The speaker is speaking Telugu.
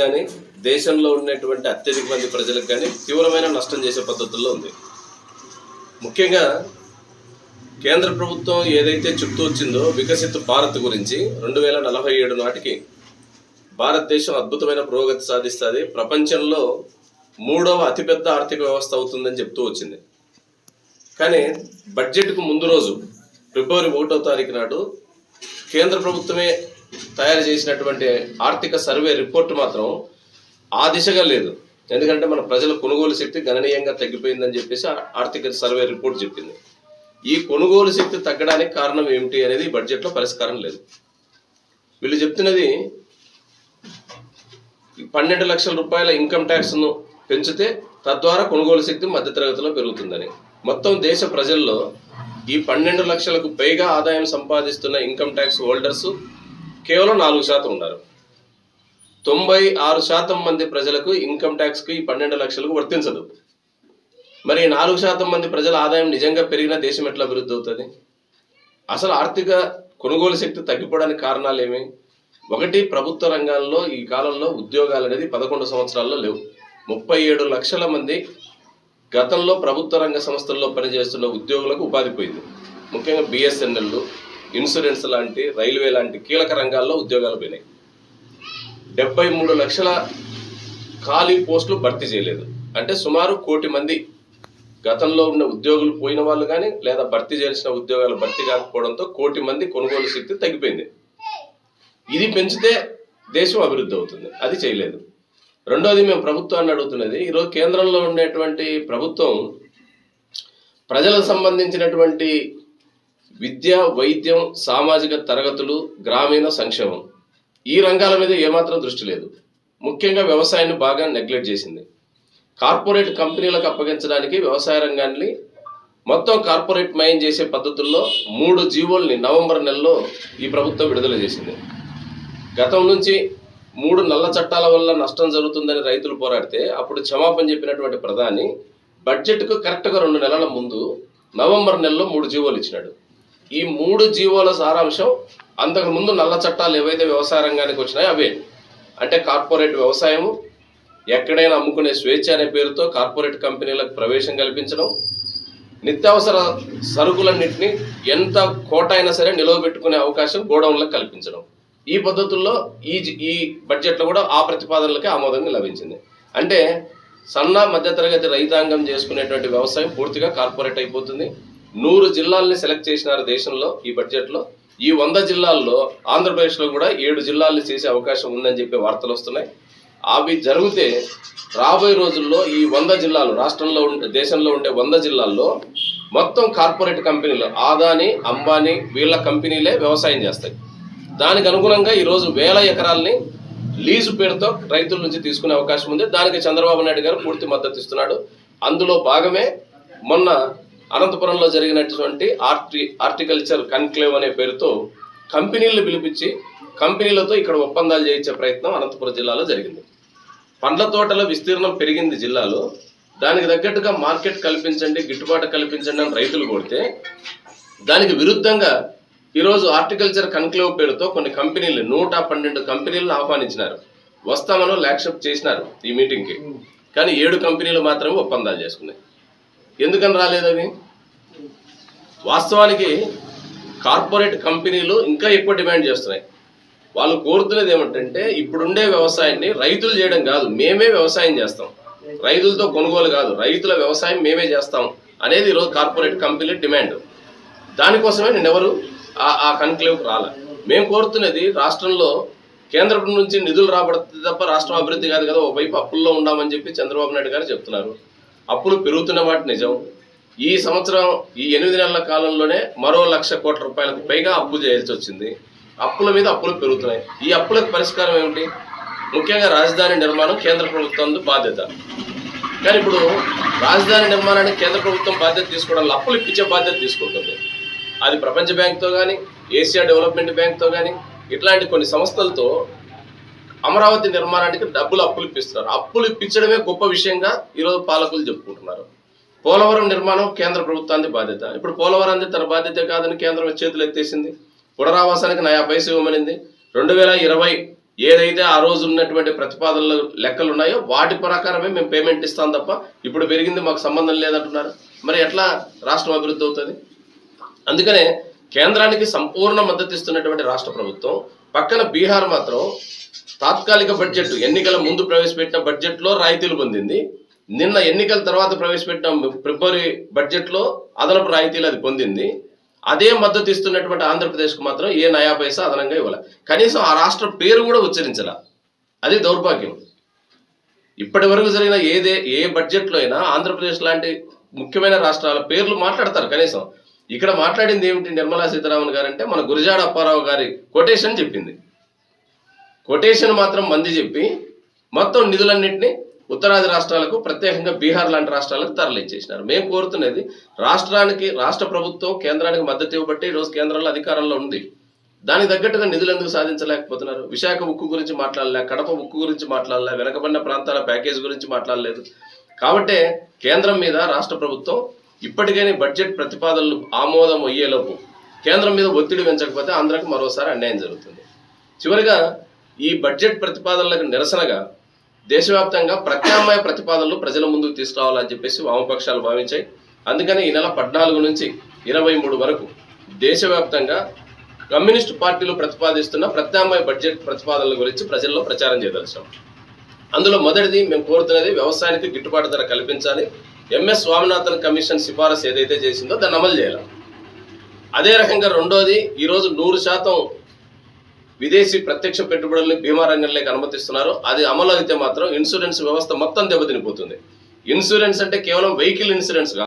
కానీ దేశంలో ఉన్నటువంటి అత్యధిక మంది ప్రజలకు కానీ తీవ్రమైన నష్టం చేసే పద్ధతుల్లో ఉంది. ముఖ్యంగా కేంద్ర ప్రభుత్వం ఏదైతే చెప్తూ వచ్చిందో వికసిత్ భారత్ గురించి రెండు వేల నలభై ఏడు నాటికి భారతదేశం అద్భుతమైన పురోగతి సాధిస్తుంది. ప్రపంచంలో మూడవ అతిపెద్ద ఆర్థిక వ్యవస్థ అవుతుందని చెప్తూ వచ్చింది. కానీ బడ్జెట్కు ముందు రోజు ఫిబ్రవరి ఒకటో తారీఖు నాడు కేంద్ర ప్రభుత్వమే తయారు చేసినటువంటి ఆర్థిక సర్వే రిపోర్ట్ మాత్రం ఆ దిశగా లేదు. ఎందుకంటే మన ప్రజల కొనుగోలు శక్తి గణనీయంగా తగ్గిపోయిందని చెప్పేసి ఆర్థిక సర్వే రిపోర్ట్ చెప్పింది. ఈ కొనుగోలు శక్తి తగ్గడానికి కారణం ఏమిటి అనేది బడ్జెట్లో పరిష్కారం లేదు. వీళ్ళు చెప్తున్నది ఈ పన్నెండు లక్షల రూపాయల ఇన్కమ్ ట్యాక్స్ను పెంచితే తద్వారా కొనుగోలు శక్తి మధ్యతరగతిలో పెరుగుతుందని. మొత్తం దేశ ప్రజల్లో ఈ పన్నెండు లక్షలకు పైగా ఆదాయం సంపాదిస్తున్న ఇన్కమ్ ట్యాక్స్ హోల్డర్స్ కేవలం నాలుగు శాతం ఉన్నారు. తొంభై ఆరు శాతం మంది ప్రజలకు ఇన్కమ్ ట్యాక్స్కి ఈ పన్నెండు లక్షలకు వర్తించదు. మరి నాలుగు శాతం మంది ప్రజల ఆదాయం నిజంగా పెరిగిన దేశం ఎట్లా అభివృద్ధి అవుతుంది? అసలు ఆర్థిక కొనుగోలు శక్తి తగ్గిపోవడానికి కారణాలు ఏమి? ఒకటి ప్రభుత్వ రంగాల్లో ఈ కాలంలో ఉద్యోగాలు అనేది పదకొండు సంవత్సరాల్లో లేవు. ముప్పై ఏడు లక్షల మంది గతంలో ప్రభుత్వ రంగ సంస్థల్లో పనిచేస్తున్న ఉద్యోగులకు ఉపాధి పోయింది. ముఖ్యంగా బిఎస్ఎన్ఎల్లు ఇన్సూరెన్స్ లాంటి రైల్వే లాంటి కీలక రంగాల్లో ఉద్యోగాలు పోయినాయి. డెబ్బై మూడు లక్షల ఖాళీ పోస్టులు భర్తీ చేయలేదు. అంటే సుమారు కోటి మంది గతంలో ఉన్న ఉద్యోగులు పోయిన వాళ్ళు కానీ లేదా భర్తీ చేయాల్సిన ఉద్యోగాలు భర్తీ కాకపోవడంతో కోటి మంది కొనుగోలు శక్తి తగ్గిపోయింది. ఇది పెంచితే దేశం అభివృద్ధి అవుతుంది. అది చేయలేదు. రెండోది మేము ప్రభుత్వాన్ని అడుగుతున్నది ఈరోజు కేంద్రంలో ఉండేటువంటి ప్రభుత్వం ప్రజలకు సంబంధించినటువంటి విద్య వైద్యం సామాజిక తరగతులు గ్రామీణ సంక్షేమం. ఈ రంగాల మీద ఏమాత్రం దృష్టి లేదు. ముఖ్యంగా వ్యవసాయాన్ని బాగా నెగ్లెక్ట్ చేసింది. కార్పొరేట్ కంపెనీలకు అప్పగించడానికి వ్యవసాయ రంగాన్ని మొత్తం కార్పొరేట్ మయం చేసే పద్ధతుల్లో మూడు జీవోల్ని నవంబర్ నెలలో ఈ ప్రభుత్వం విడుదల చేసింది. గతం నుంచి మూడు నల్ల చట్టాల వల్ల నష్టం జరుగుతుందని రైతులు పోరాడితే అప్పుడు క్షమాపణ చెప్పినటువంటి ప్రధాని బడ్జెట్కు కరెక్ట్గా రెండు నెలల ముందు నవంబర్ నెలలో మూడు జీవోలు ఇచ్చినాడు. ఈ మూడు జీవోల సారాంశం అంతకుముందు నల్ల చట్టాలు ఏవైతే వ్యవసాయ రంగానికి వచ్చినాయో అవే. అంటే కార్పొరేట్ వ్యవసాయము ఎక్కడైనా అమ్ముకునే స్వేచ్ఛ అనే పేరుతో కార్పొరేట్ కంపెనీలకు ప్రవేశం కల్పించడం నిత్యావసర సరుకులన్నింటినీ ఎంత కోట అయినా సరే నిలవబెట్టుకునే అవకాశం గోడౌన్లకు కల్పించడం. ఈ పద్ధతుల్లో ఈ ఈ బడ్జెట్లో కూడా ఆ ప్రతిపాదనలకే ఆమోదంగా లభించింది. అంటే సన్న మధ్యతరగతి రైతాంగం చేసుకునేటువంటి వ్యవసాయం పూర్తిగా కార్పొరేట్ అయిపోతుంది. నూరు జిల్లాల్ని సెలెక్ట్ చేసినారు దేశంలో ఈ బడ్జెట్లో. ఈ వంద జిల్లాల్లో ఆంధ్రప్రదేశ్లో కూడా ఏడు జిల్లాల్ని చేసే అవకాశం ఉందని చెప్పి వార్తలు వస్తున్నాయి. అవి జరిగితే రాబోయే రోజుల్లో ఈ వంద జిల్లాలు రాష్ట్రంలో ఉండే దేశంలో ఉండే వంద జిల్లాల్లో మొత్తం కార్పొరేట్ కంపెనీలు ఆదాని అంబానీ వీళ్ళ కంపెనీలే వ్యవసాయం చేస్తాయి. దానికి అనుగుణంగా ఈరోజు వేల ఎకరాల్ని లీజు పేరుతో రైతుల నుంచి తీసుకునే అవకాశం ఉంది. దానికి చంద్రబాబు నాయుడు గారు పూర్తి మద్దతు ఇస్తున్నాడు. అందులో భాగమే మొన్న అనంతపురంలో జరిగినటువంటి ఆర్టి ఆర్టికల్చర్ కన్క్లేవ్ అనే పేరుతో కంపెనీలను పిలిపించి కంపెనీలతో ఇక్కడ ఒప్పందాలు చేయించే ప్రయత్నం అనంతపురం జిల్లాలో జరిగింది. పండ్ల తోటల విస్తీర్ణం పెరిగింది జిల్లాలో. దానికి తగ్గట్టుగా మార్కెట్ కల్పించండి గిట్టుబాటు కల్పించండి అని రైతులు కొడితే దానికి విరుద్ధంగా ఈరోజు ఆర్టికల్చర్ కన్క్లేవ్ పేరుతో కొన్ని కంపెనీలు నూట పన్నెండు కంపెనీలను ఆహ్వానించినారు. వస్తామనో ల్యాక్షప్ చేసినారు ఈ మీటింగ్కి. కానీ ఏడు కంపెనీలు మాత్రమే ఒప్పందాలు చేసుకున్నాయి. ఎందుకని రాలేదు అవి? వాస్తవానికి కార్పొరేట్ కంపెనీలు ఇంకా ఎక్కువ డిమాండ్ చేస్తున్నాయి. వాళ్ళు కోరుతున్నది ఏమిటంటే ఇప్పుడుండే వ్యవసాయాన్ని రైతులు చేయడం కాదు మేమే వ్యవసాయం చేస్తాం. రైతులతో కొనుగోలు కాదు రైతుల వ్యవసాయం మేమే చేస్తాం అనేది ఈరోజు కార్పొరేట్ కంపెనీ డిమాండ్. దానికోసమే నేను ఎవరు ఆ ఆ కన్క్లేవ్కి రాలే. మేము కోరుతున్నది రాష్ట్రంలో కేంద్రం నుంచి నిధులు రాబడుతుంది తప్ప రాష్ట్రం అభివృద్ధి కాదు కదా ఒకవైపు అప్పుల్లో ఉండామని చెప్పి చంద్రబాబు నాయుడు గారు చెప్తున్నారు. అప్పులు పెరుగుతున్న వాటి నిజం. ఈ సంవత్సరం ఈ ఎనిమిది నెలల కాలంలోనే మరో లక్ష కోట్ల రూపాయలకు పైగా అప్పు చేయాల్సి వచ్చింది. అప్పుల మీద అప్పులు పెరుగుతున్నాయి. ఈ అప్పులకు పరిష్కారం ఏమిటి? ముఖ్యంగా రాజధాని నిర్మాణం కేంద్ర ప్రభుత్వం బాధ్యత. కానీ ఇప్పుడు రాజధాని నిర్మాణానికి కేంద్ర ప్రభుత్వం బాధ్యత తీసుకోవడం అప్పులు ఇప్పించే బాధ్యత తీసుకుంటుంది. అది ప్రపంచ బ్యాంక్తో కానీ ఏషియా డెవలప్మెంట్ బ్యాంక్తో కానీ ఇట్లాంటి కొన్ని సంస్థలతో అమరావతి నిర్మాణానికి డబ్బులు అప్పులు ఇప్పిస్తున్నారు. అప్పులు ఇప్పించడమే గొప్ప విషయంగా ఈరోజు పాలకులు చెప్పుకుంటున్నారు. పోలవరం నిర్మాణం కేంద్ర ప్రభుత్వానికి బాధ్యత. ఇప్పుడు పోలవరం పోలవరాన్ని తన బాధ్యత కాదని కేంద్రం చేతులు ఎత్తేసింది. పునరావాసానికి నయా పైసలు ఇవ్వమనింది. రెండు వేల ఇరవై ఏదైతే ఆ రోజు ఉన్నటువంటి ప్రతిపాదనలు లెక్కలు ఉన్నాయో వాటి ప్రకారమే మేము పేమెంట్ ఇస్తాం తప్ప ఇప్పుడు పెరిగింది మాకు సంబంధం లేదంటున్నారు. మరి ఎట్లా రాష్ట్రం అభివృద్ధి అవుతుంది? అందుకనే కేంద్రానికి సంపూర్ణ మద్దతు ఇస్తున్నటువంటి రాష్ట్ర ప్రభుత్వం పక్కన బీహార్ మాత్రం తాత్కాలిక బడ్జెట్ ఎన్నికల ముందు ప్రవేశపెట్టిన బడ్జెట్లో రాయితీలు పొందింది. నిన్న ఎన్నికల తర్వాత ప్రవేశపెట్టిన ఫిబ్రవరి బడ్జెట్లో అదనపు రాయితీలు అది పొందింది. అదే మద్దతు ఇస్తున్నటువంటి ఆంధ్రప్రదేశ్కు మాత్రం ఏ నయా పైసా అదనంగా ఇవ్వాలి. కనీసం ఆ రాష్ట్ర పేరు కూడా ఉచ్చరించాల. అది దౌర్భాగ్యం. ఇప్పటి వరకు జరిగిన ఏదే ఏ బడ్జెట్లో అయినా ఆంధ్రప్రదేశ్ లాంటి ముఖ్యమైన రాష్ట్రాల పేర్లు మాట్లాడతారు కనీసం. ఇక్కడ మాట్లాడింది ఏమిటి నిర్మలా సీతారామన్ గారు అంటే మన గురజాడ అప్పారావు గారి కొటేషన్ చెప్పింది. కొటేషన్ మాత్రం మంది చెప్పి మొత్తం నిధులన్నింటినీ ఉత్తరాది రాష్ట్రాలకు ప్రత్యేకంగా బీహార్ లాంటి రాష్ట్రాలకు తరలించేసినారు మేము కోరుతున్నది రాష్ట్రానికి రాష్ట్ర ప్రభుత్వం కేంద్రానికి మద్దతు ఇవ్వబట్టి ఈరోజు కేంద్రంలో అధికారంలో ఉంది. దానికి తగ్గట్టుగా నిధులు ఎందుకు సాధించలేకపోతున్నారు? విశాఖ ఉక్కు గురించి మాట్లాడలే కడప ఉక్కు గురించి మాట్లాడలే వెనకబడిన ప్రాంతాల ప్యాకేజ్ గురించి మాట్లాడలేదు. కాబట్టే కేంద్రం మీద రాష్ట్ర ప్రభుత్వం ఇప్పటికైనా బడ్జెట్ ప్రతిపాదనలు ఆమోదం అయ్యేలోపు కేంద్రం మీద ఒత్తిడి పెంచకపోతే ఆంధ్రాకు మరోసారి అన్యాయం జరుగుతుంది. చివరిగా ఈ బడ్జెట్ ప్రతిపాదనలకు నిరసనగా దేశవ్యాప్తంగా ప్రత్యామ్నాయ ప్రతిపాదనలు ప్రజల ముందుకు తీసుకురావాలని చెప్పేసి వామపక్షాలు భావించాయి. అందుకని ఈ నెల పద్నాలుగు నుంచి ఇరవై మూడు వరకు దేశవ్యాప్తంగా కమ్యూనిస్టు పార్టీలు ప్రతిపాదిస్తున్న ప్రత్యామ్నాయ బడ్జెట్ ప్రతిపాదనల గురించి ప్రజల్లో ప్రచారం చేయదలిచాం అందులో మొదటిది మేము కోరుతున్నది వ్యవసాయానికి గిట్టుబాటు ధర కల్పించాలి. ఎంఎస్ స్వామినాథన్ కమిషన్ సిఫారసు ఏదైతే చేసిందో దాన్ని అమలు చేయాలి. అదే రకంగా రెండోది ఈరోజు నూరు శాతం విదేశీ ప్రత్యక్ష పెట్టుబడుల్ని బీమా రంగంలోకి అనుమతిస్తున్నారు. అది అమలు అయితే మాత్రం ఇన్సూరెన్స్ వ్యవస్థ మొత్తం దెబ్బతినిపోతుంది. ఇన్సూరెన్స్ అంటే కేవలం వెహికల్ ఇన్సూరెన్స్ కాదు.